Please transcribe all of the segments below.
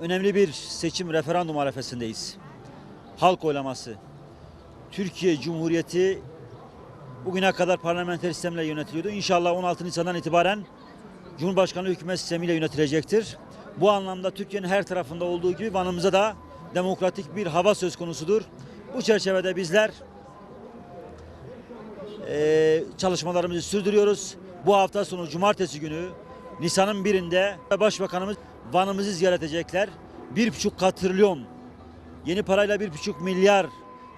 Önemli bir seçim referandum arefesindeyiz. Halk oylaması. Türkiye Cumhuriyeti bugüne kadar parlamenter sistemle yönetiliyordu. İnşallah 16 Nisan'dan itibaren Cumhurbaşkanlığı hükümet sistemiyle yönetilecektir. Bu anlamda Türkiye'nin her tarafında olduğu gibi Van'ımıza da demokratik bir hava söz konusudur. Bu çerçevede bizler eee, çalışmalarımızı sürdürüyoruz. Bu hafta sonu cumartesi günü Nisan'ın birinde Başbakanımız Van'ımızı ziyaret edecekler. Bir buçuk katrilyon yeni parayla bir buçuk milyar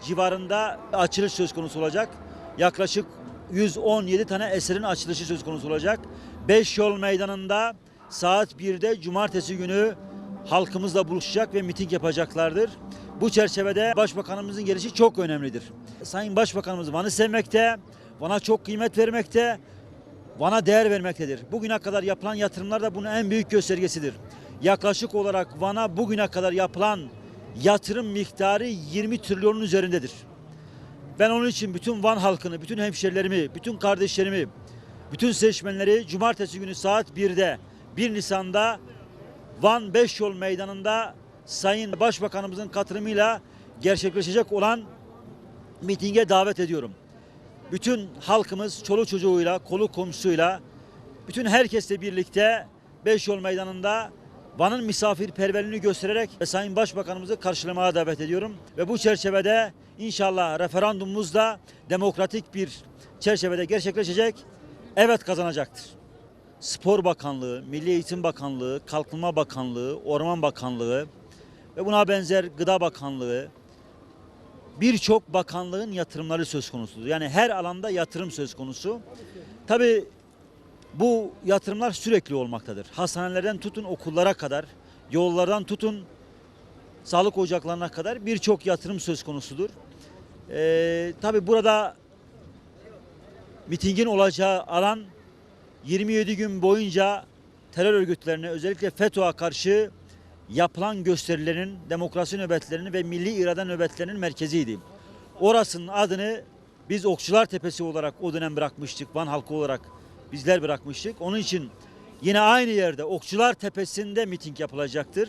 civarında açılış söz konusu olacak. Yaklaşık 117 tane eserin açılışı söz konusu olacak. Beş yol meydanında saat 1'de cumartesi günü halkımızla buluşacak ve miting yapacaklardır. Bu çerçevede Başbakanımızın gelişi çok önemlidir. Sayın Başbakanımız Van'ı sevmekte, Van'a çok kıymet vermekte, Van'a değer vermektedir. Bugüne kadar yapılan yatırımlar da bunun en büyük göstergesidir. Yaklaşık olarak Van'a bugüne kadar yapılan yatırım miktarı 20 trilyonun üzerindedir. Ben onun için bütün Van halkını, bütün hemşerilerimi, bütün kardeşlerimi, bütün seçmenleri cumartesi günü saat 1'de 1 Nisan'da Van 5 yol meydanında Sayın Başbakanımızın katılımıyla gerçekleşecek olan mitinge davet ediyorum. Bütün halkımız çoluk çocuğuyla, kolu komşusuyla, bütün herkesle birlikte Beş Yol Meydanı'nda Van'ın misafirperverliğini göstererek Sayın Başbakanımızı karşılamaya davet ediyorum. Ve bu çerçevede inşallah referandumumuz da demokratik bir çerçevede gerçekleşecek. Evet kazanacaktır. Spor Bakanlığı, Milli Eğitim Bakanlığı, Kalkınma Bakanlığı, Orman Bakanlığı ve buna benzer Gıda Bakanlığı, birçok bakanlığın yatırımları söz konusudur. Yani her alanda yatırım söz konusu. Tabii bu yatırımlar sürekli olmaktadır. Hastanelerden tutun okullara kadar, yollardan tutun sağlık ocaklarına kadar birçok yatırım söz konusudur. Ee, tabii burada mitingin olacağı alan 27 gün boyunca terör örgütlerine özellikle FETÖ'ye karşı yapılan gösterilerin, demokrasi nöbetlerinin ve milli irade nöbetlerinin merkeziydi. Orasının adını biz Okçular Tepesi olarak o dönem bırakmıştık. Van halkı olarak bizler bırakmıştık. Onun için yine aynı yerde Okçular Tepesi'nde miting yapılacaktır.